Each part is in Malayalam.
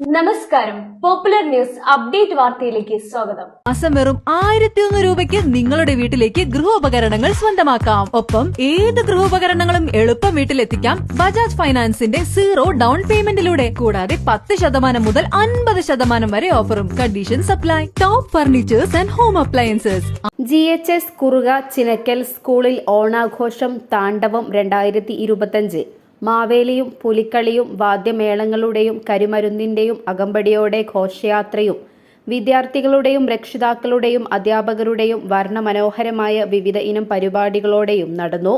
നമസ്കാരം. പോപ്പുലർ ന്യൂസ് അപ്ഡേറ്റ് വാർത്തയിലേക്ക് സ്വാഗതം. മാസം വെറും ആയിരത്തി ഒന്ന് രൂപയ്ക്ക് നിങ്ങളുടെ വീട്ടിലേക്ക് ഗൃഹോപകരണങ്ങൾ സ്വന്തമാക്കാം. ഒപ്പം ഏത് ഗൃഹോപകരണങ്ങളും എളുപ്പം വീട്ടിലെത്തിക്കാം ബജാജ് ഫൈനാൻസിന്റെ സീറോ ഡൗൺ പേയ്മെന്റിലൂടെ കൂടാതെ പത്ത് ശതമാനം മുതൽ അൻപത് ശതമാനം വരെ ഓഫറും condition apply top furnitures and home appliances G H S Kuruka Chinakkal സ്കൂളിൽ ഓണാഘോഷം താണ്ഡവം രണ്ടായിരത്തി ഇരുപത്തഞ്ച്. മാവേലിയും പുലിക്കളിയും വാദ്യമേളങ്ങളുടെയും കരിമരുന്നിന്റെയും അകമ്പടിയോടെ ഘോഷയാത്രയും വിദ്യാർത്ഥികളുടെയും രക്ഷിതാക്കളുടെയും അധ്യാപകരുടെയും വർണമനോഹരമായ വിവിധ ഇനം പരിപാടികളോടെയും നടന്നു.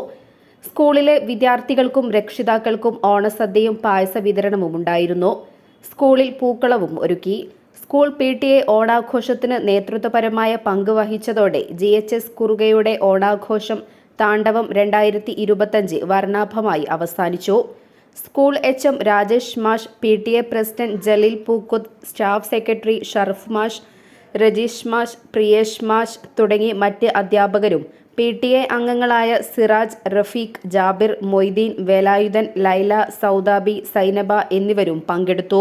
സ്കൂളിലെ വിദ്യാർത്ഥികൾക്കും രക്ഷിതാക്കൾക്കും ഓണസദ്യയും പായസ വിതരണവും ഉണ്ടായിരുന്നു. സ്കൂളിൽ പൂക്കളവും ഒരുക്കി. സ്കൂൾ പി ടി എ ഓണാഘോഷത്തിന് നേതൃത്വപരമായ പങ്ക് വഹിച്ചതോടെ ജി എച്ച് എസ് കുറുകയുടെ ഓണാഘോഷം താണ്ഡവം രണ്ടായിരത്തി ഇരുപത്തഞ്ച് വർണാഭമായി അവസാനിച്ചു. സ്കൂൾ എച്ച് എം രാജേഷ് മാഷ് P T A president Jaleel Pookkuth staff secretary Sharaf മാഷ് രജീഷ് മാഷ് പ്രിയേഷ് മാഷ് തുടങ്ങി മറ്റ് അധ്യാപകരും പി ടി എ അംഗങ്ങളായ സിറാജ് റഫീഖ് ജാബിർ മൊയ്തീൻ വേലായുധൻ ലൈല സൗദാബി സൈനബ എന്നിവരും പങ്കെടുത്തു.